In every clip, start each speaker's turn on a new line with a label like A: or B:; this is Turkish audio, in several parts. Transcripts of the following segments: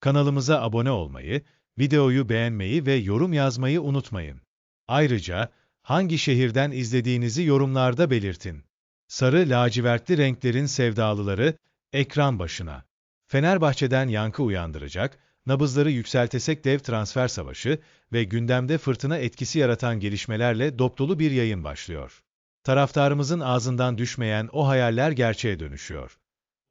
A: Kanalımıza abone olmayı, videoyu beğenmeyi ve yorum yazmayı unutmayın. Ayrıca hangi şehirden izlediğinizi yorumlarda belirtin. Sarı lacivertli renklerin sevdalıları ekran başına. Fenerbahçe'den yankı uyandıracak, nabızları yükseltesek dev transfer savaşı ve gündemde fırtına etkisi yaratan gelişmelerle dopdolu bir yayın başlıyor. Taraftarımızın ağzından düşmeyen o hayaller gerçeğe dönüşüyor.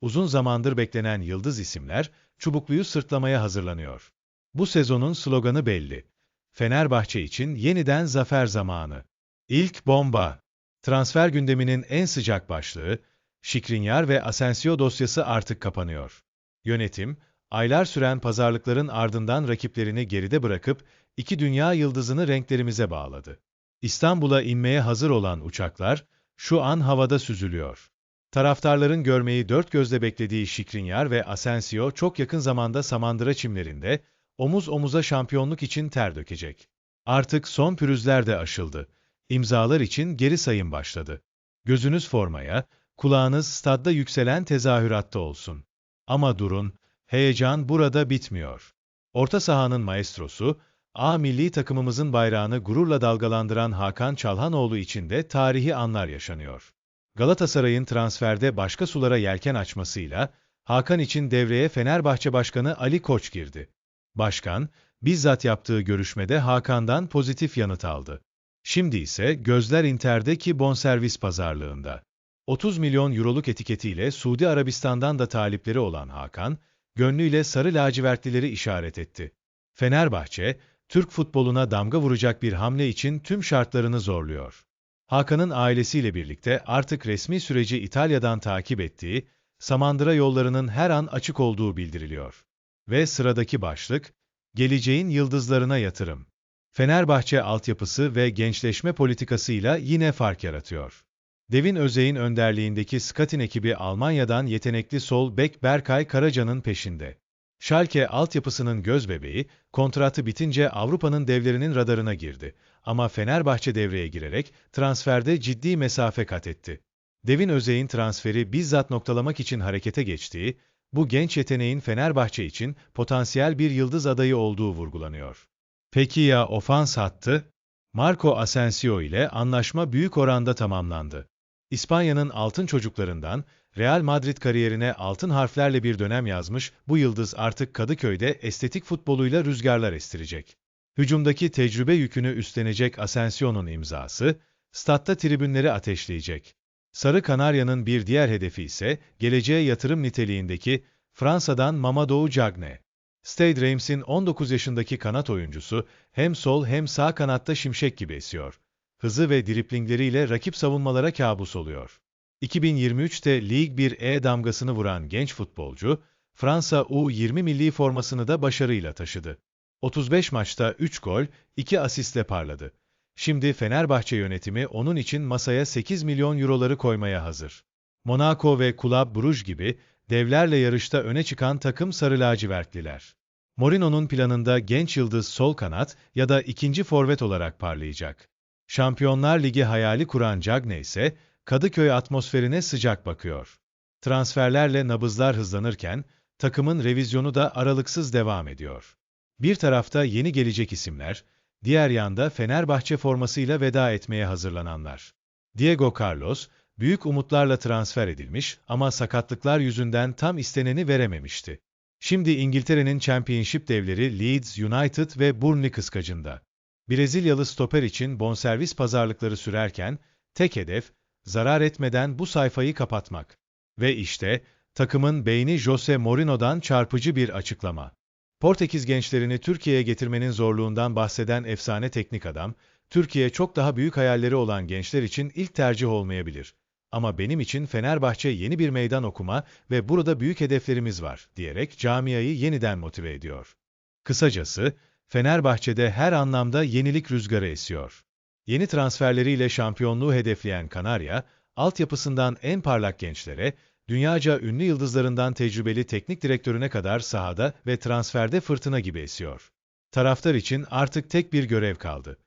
A: Uzun zamandır beklenen yıldız isimler, çubukluyu sırtlamaya hazırlanıyor. Bu sezonun sloganı belli. Fenerbahçe için yeniden zafer zamanı. İlk bomba. Transfer gündeminin en sıcak başlığı, Şikrinyar ve Asensio dosyası artık kapanıyor. Yönetim, aylar süren pazarlıkların ardından rakiplerini geride bırakıp iki dünya yıldızını renklerimize bağladı. İstanbul'a inmeye hazır olan uçaklar şu an havada süzülüyor. Taraftarların görmeyi dört gözle beklediği Şikrinyar ve Asensio çok yakın zamanda Samandıra çimlerinde omuz omuza şampiyonluk için ter dökecek. Artık son pürüzler de aşıldı. İmzalar için geri sayım başladı. Gözünüz formaya, kulağınız stadda yükselen tezahüratta olsun. Ama durun, heyecan burada bitmiyor. Orta sahanın maestrosu, A milli takımımızın bayrağını gururla dalgalandıran Hakan Çalhanoğlu için de tarihi anlar yaşanıyor. Galatasaray'ın transferde başka sulara yelken açmasıyla Hakan için devreye Fenerbahçe Başkanı Ali Koç girdi. Başkan, bizzat yaptığı görüşmede Hakan'dan pozitif yanıt aldı. Şimdi ise gözler Inter'deki bonservis pazarlığında. 30 milyon euroluk etiketiyle Suudi Arabistan'dan da talipleri olan Hakan, gönlüyle sarı lacivertlileri işaret etti. Fenerbahçe, Türk futboluna damga vuracak bir hamle için tüm şartlarını zorluyor. Hakan'ın ailesiyle birlikte artık resmi süreci İtalya'dan takip ettiği, Samandıra yollarının her an açık olduğu bildiriliyor. Ve sıradaki başlık, geleceğin yıldızlarına yatırım. Fenerbahçe altyapısı ve gençleşme politikasıyla yine fark yaratıyor. Devin Özey'in önderliğindeki Skatin ekibi Almanya'dan yetenekli sol bek Berkay Karaca'nın peşinde. Schalke altyapısının gözbebeği, kontratı bitince Avrupa'nın devlerinin radarına girdi. Ama Fenerbahçe devreye girerek transferde ciddi mesafe kat etti. Devin Özey'in transferi bizzat noktalamak için harekete geçtiği, bu genç yeteneğin Fenerbahçe için potansiyel bir yıldız adayı olduğu vurgulanıyor. Peki ya ofans hattı? Marco Asensio ile anlaşma büyük oranda tamamlandı. İspanya'nın altın çocuklarından Real Madrid kariyerine altın harflerle bir dönem yazmış, bu yıldız artık Kadıköy'de estetik futboluyla rüzgarlar estirecek. Hücumdaki tecrübe yükünü üstlenecek Asensio'nun imzası, statta tribünleri ateşleyecek. Sarı Kanarya'nın bir diğer hedefi ise geleceğe yatırım niteliğindeki Fransa'dan Mamadou Cagne. Stade Reims'in 19 yaşındaki kanat oyuncusu hem sol hem sağ kanatta şimşek gibi esiyor. Hızı ve driplingleriyle rakip savunmalara kabus oluyor. 2023'te Lig 1'e damgasını vuran genç futbolcu, Fransa U20 milli formasını da başarıyla taşıdı. 35 maçta 3 gol, 2 asistle parladı. Şimdi Fenerbahçe yönetimi onun için masaya 8 milyon euroları koymaya hazır. Monaco ve Club Brugge gibi devlerle yarışta öne çıkan takım sarı lacivertliler. Morino'nun planında genç yıldız sol kanat ya da ikinci forvet olarak parlayacak. Şampiyonlar Ligi hayali kuran Cagne ise Kadıköy atmosferine sıcak bakıyor. Transferlerle nabızlar hızlanırken takımın revizyonu da aralıksız devam ediyor. Bir tarafta yeni gelecek isimler, diğer yanda Fenerbahçe formasıyla veda etmeye hazırlananlar. Diego Carlos, büyük umutlarla transfer edilmiş ama sakatlıklar yüzünden tam isteneni verememişti. Şimdi İngiltere'nin Championship devleri Leeds United ve Burnley kıskacında. Brezilyalı stoper için bonservis pazarlıkları sürerken, tek hedef, zarar etmeden bu sayfayı kapatmak. Ve işte, takımın beyni Jose Mourinho'dan çarpıcı bir açıklama. Portekiz gençlerini Türkiye'ye getirmenin zorluğundan bahseden efsane teknik adam, Türkiye çok daha büyük hayalleri olan gençler için ilk tercih olmayabilir. Ama benim için Fenerbahçe yeni bir meydan okuma ve burada büyük hedeflerimiz var diyerek camiayı yeniden motive ediyor. Kısacası, Fenerbahçe'de her anlamda yenilik rüzgarı esiyor. Yeni transferleriyle şampiyonluğu hedefleyen Kanarya, altyapısından en parlak gençlere, dünyaca ünlü yıldızlarından tecrübeli teknik direktörüne kadar sahada ve transferde fırtına gibi esiyor. Taraftar için artık tek bir görev kaldı.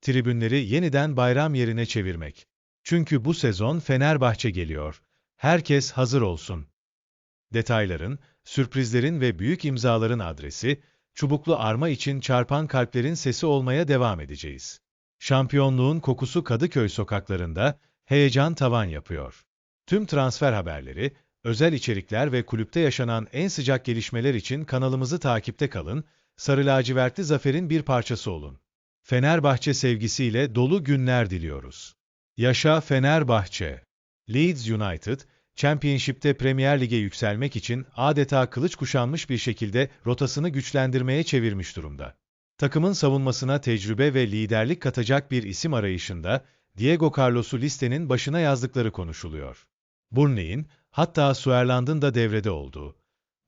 A: Tribünleri yeniden bayram yerine çevirmek. Çünkü bu sezon Fenerbahçe geliyor. Herkes hazır olsun. Detayların sürprizlerin ve büyük imzaların adresi, çubuklu arma için çarpan kalplerin sesi olmaya devam edeceğiz. Şampiyonluğun kokusu Kadıköy sokaklarında heyecan tavan yapıyor. Tüm transfer haberleri, özel içerikler ve kulüpte yaşanan en sıcak gelişmeler için kanalımızı takipte kalın, Sarı lacivertli zaferin bir parçası olun. Fenerbahçe sevgisiyle dolu günler diliyoruz. Yaşa Fenerbahçe! Leeds United, Championship'te Premier Lig'e yükselmek için adeta kılıç kuşanmış bir şekilde rotasını güçlendirmeye çevirmiş durumda. Takımın savunmasına tecrübe ve liderlik katacak bir isim arayışında Diego Carlos'u listenin başına yazdıkları konuşuluyor. Burnley'in, hatta Suerland'ın da devrede olduğu,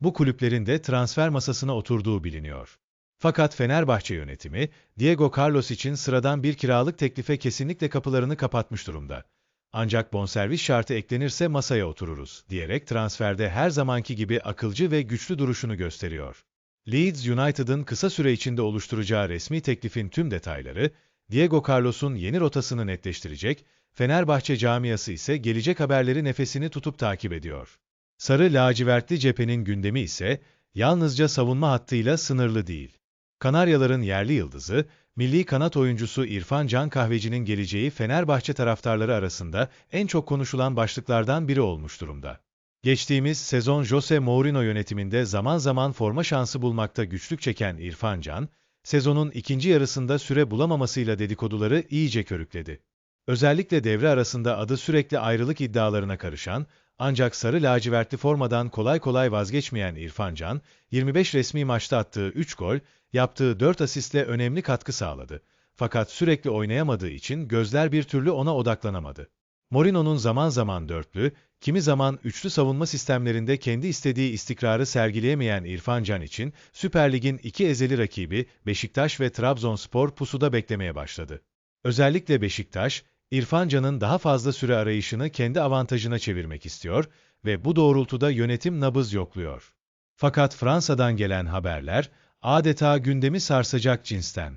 A: bu kulüplerin de transfer masasına oturduğu biliniyor. Fakat Fenerbahçe yönetimi, Diego Carlos için sıradan bir kiralık teklife kesinlikle kapılarını kapatmış durumda. Ancak bonservis şartı eklenirse masaya otururuz, diyerek transferde her zamanki gibi akılcı ve güçlü duruşunu gösteriyor. Leeds United'ın kısa süre içinde oluşturacağı resmi teklifin tüm detayları, Diego Carlos'un yeni rotasını netleştirecek, Fenerbahçe camiası ise gelecek haberleri nefesini tutup takip ediyor. Sarı lacivertli cephenin gündemi ise yalnızca savunma hattıyla sınırlı değil. Kanaryaların yerli yıldızı, milli kanat oyuncusu İrfan Can Kahveci'nin geleceği Fenerbahçe taraftarları arasında en çok konuşulan başlıklardan biri olmuş durumda. Geçtiğimiz sezon Jose Mourinho yönetiminde zaman zaman forma şansı bulmakta güçlük çeken İrfan Can, sezonun ikinci yarısında süre bulamamasıyla dedikoduları iyice körükledi. Özellikle devre arasında adı sürekli ayrılık iddialarına karışan, ancak sarı lacivertli formadan kolay kolay vazgeçmeyen İrfan Can, 25 resmi maçta attığı 3 gol, yaptığı 4 asistle önemli katkı sağladı. Fakat sürekli oynayamadığı için gözler bir türlü ona odaklanamadı. Mourinho'nun zaman zaman dörtlü, kimi zaman üçlü savunma sistemlerinde kendi istediği istikrarı sergileyemeyen İrfan Can için Süper Lig'in iki ezeli rakibi Beşiktaş ve Trabzonspor pusuda beklemeye başladı. Özellikle Beşiktaş, İrfan Can'ın daha fazla süre arayışını kendi avantajına çevirmek istiyor ve bu doğrultuda yönetim nabız yokluyor. Fakat Fransa'dan gelen haberler adeta gündemi sarsacak cinsten.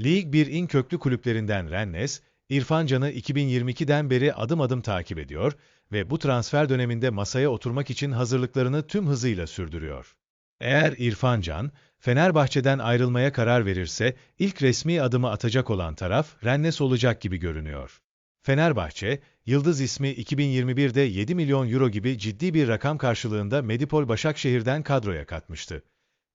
A: Lig 1'in köklü kulüplerinden Rennes, İrfan Can'ı 2022'den beri adım adım takip ediyor ve bu transfer döneminde masaya oturmak için hazırlıklarını tüm hızıyla sürdürüyor. Eğer İrfan Can, Fenerbahçe'den ayrılmaya karar verirse ilk resmi adımı atacak olan taraf Rennes olacak gibi görünüyor. Fenerbahçe, Yıldız ismi 2021'de 7 milyon euro gibi ciddi bir rakam karşılığında Medipol Başakşehir'den kadroya katmıştı.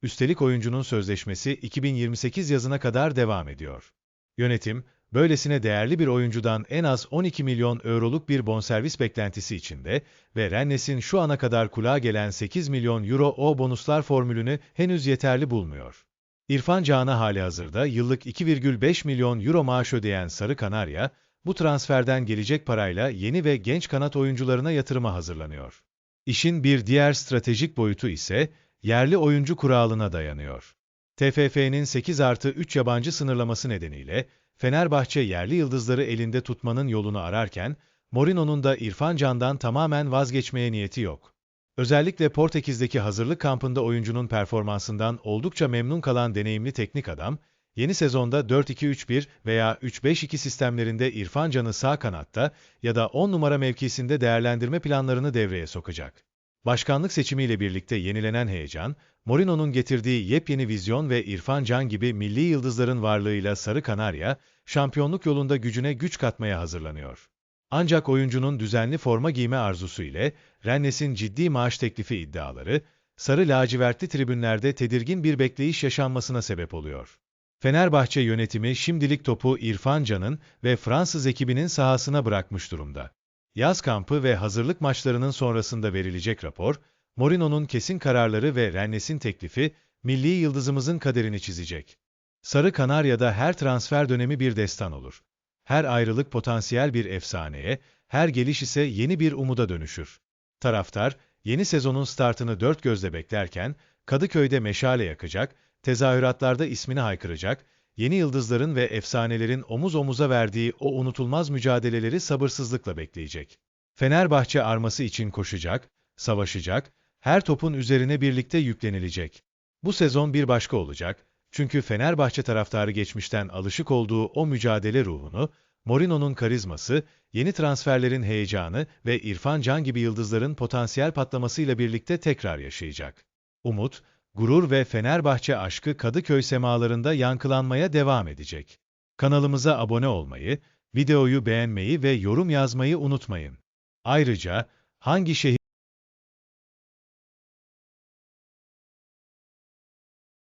A: Üstelik oyuncunun sözleşmesi 2028 yazına kadar devam ediyor. Yönetim, böylesine değerli bir oyuncudan en az 12 milyon euroluk bir bonservis beklentisi içinde ve Rennes'in şu ana kadar kulağa gelen 8 milyon euro o bonuslar formülünü henüz yeterli bulmuyor. İrfan Can'a hali hazırda yıllık 2,5 milyon euro maaş ödeyen Sarı Kanarya, bu transferden gelecek parayla yeni ve genç kanat oyuncularına yatırıma hazırlanıyor. İşin bir diğer stratejik boyutu ise yerli oyuncu kuralına dayanıyor. TFF'nin 8 artı 3 yabancı sınırlaması nedeniyle Fenerbahçe yerli yıldızları elinde tutmanın yolunu ararken, Mourinho'nun da İrfan Can'dan tamamen vazgeçmeye niyeti yok. Özellikle Portekiz'deki hazırlık kampında oyuncunun performansından oldukça memnun kalan deneyimli teknik adam, Yeni sezonda 4-2-3-1 veya 3-5-2 sistemlerinde İrfan Can'ı sağ kanatta ya da 10 numara mevkisinde değerlendirme planlarını devreye sokacak. Başkanlık seçimiyle birlikte yenilenen heyecan, Mourinho'nun getirdiği yepyeni vizyon ve İrfan Can gibi milli yıldızların varlığıyla Sarı Kanarya, şampiyonluk yolunda gücüne güç katmaya hazırlanıyor. Ancak oyuncunun düzenli forma giyme arzusu ile Rennes'in ciddi maaş teklifi iddiaları, sarı lacivertli tribünlerde tedirgin bir bekleyiş yaşanmasına sebep oluyor. Fenerbahçe yönetimi şimdilik topu İrfan Can'ın ve Fransız ekibinin sahasına bırakmış durumda. Yaz kampı ve hazırlık maçlarının sonrasında verilecek rapor, Mourinho'nun kesin kararları ve Rennes'in teklifi, milli yıldızımızın kaderini çizecek. Sarı Kanarya'da her transfer dönemi bir destan olur. Her ayrılık potansiyel bir efsaneye, her geliş ise yeni bir umuda dönüşür. Taraftar, yeni sezonun startını dört gözle beklerken, Kadıköy'de meşale yakacak, tezahüratlarda ismini haykıracak, yeni yıldızların ve efsanelerin omuz omuza verdiği o unutulmaz mücadeleleri sabırsızlıkla bekleyecek. Fenerbahçe arması için koşacak, savaşacak, her topun üzerine birlikte yüklenilecek. Bu sezon bir başka olacak, çünkü Fenerbahçe taraftarı geçmişten alışık olduğu o mücadele ruhunu, Mourinho'nun karizması, yeni transferlerin heyecanı ve İrfan Can gibi yıldızların potansiyel patlamasıyla birlikte tekrar yaşayacak. umut, gurur ve Fenerbahçe aşkı Kadıköy semalarında yankılanmaya devam edecek. Kanalımıza abone olmayı, videoyu beğenmeyi ve yorum yazmayı unutmayın. Ayrıca, hangi şehir